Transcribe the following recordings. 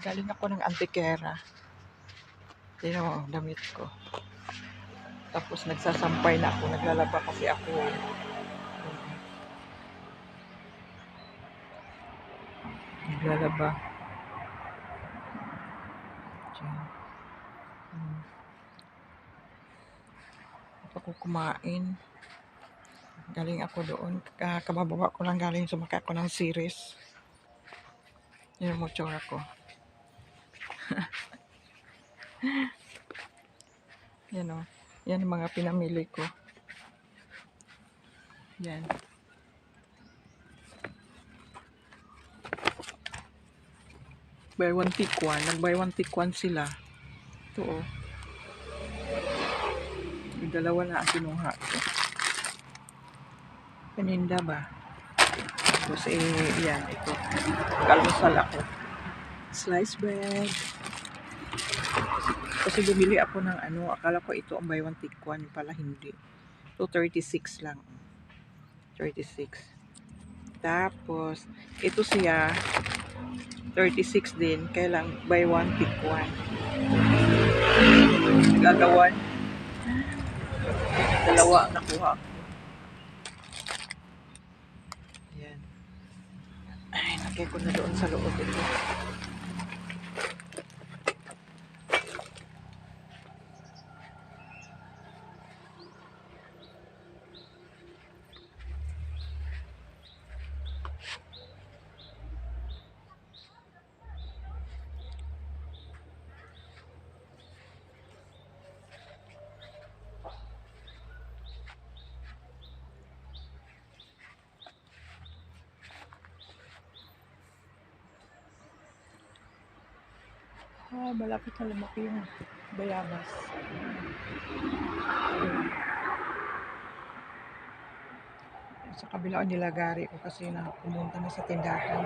Galing ako ng Antiquera. Tingnan mo, ang damit ko. Tapos nagsasampay na ako. Naglalaba kasi ako eh. Naglalaba. Hmm. Ako kumain. Galing ako doon. Ah, kabababa ko lang galing sumakay ako ng series. Yan mo tsura ko. Yan o. Yan mga pinamili ko. Yan. Buy one take one. Nag-buy one take one sila. Ito o. Yung dalawa na kinuha ko. Paninda ba? Tapos eh, yan, ito. Kalmusal ako. Slice bread. Kasi bumili ako ng ano, akala ko ito ang buy one take one, pala hindi. So 36 lang. 36. Tapos, ito siya, 36 din, kaya lang buy one take one. Gagawan. Dalawa nakuha ko. Yan. Ay, ko na doon sa loob ito. Ah, malapit na lumaki yung bayabas. Sa kabila nilagari ko kasi na pumunta na sa tindahan.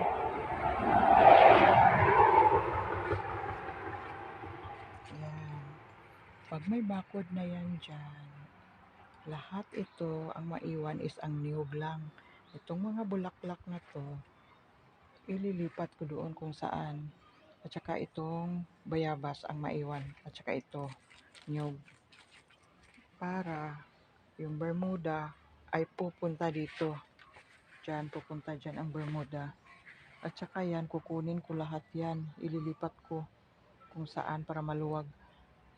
Yan. Pag may bakod na yan dyan, lahat ito ang maiwan is ang niyog lang. Itong mga bulaklak na to, ililipat ko doon kung saan at saka itong bayabas ang maiwan. At saka ito, nyug. Para yung Bermuda ay pupunta dito. Diyan, pupunta dyan ang Bermuda. At saka yan, kukunin ko lahat yan. Ililipat ko kung saan para maluwag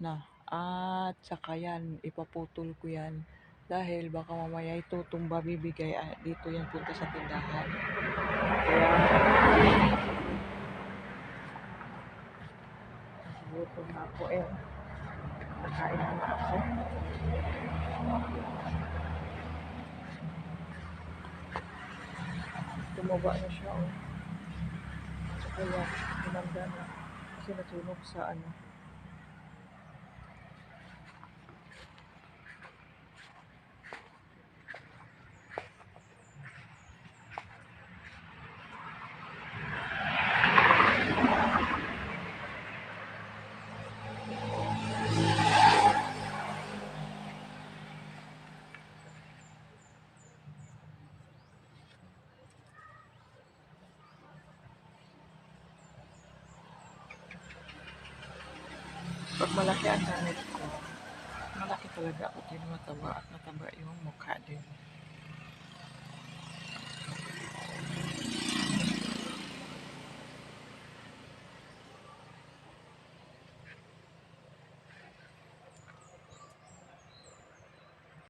na. At saka yan, ipaputol ko yan. Dahil baka mamaya ito tumba bibigay ah, dito yan punta sa tindahan. Kaya Ako eh. Nakain na ako. Tumaba na siya oh. Kaya tumanda na. Kasi natunog sa ano. Pag malaki ang gamit ko, malaki talaga ako din mataba at mataba yung mukha din.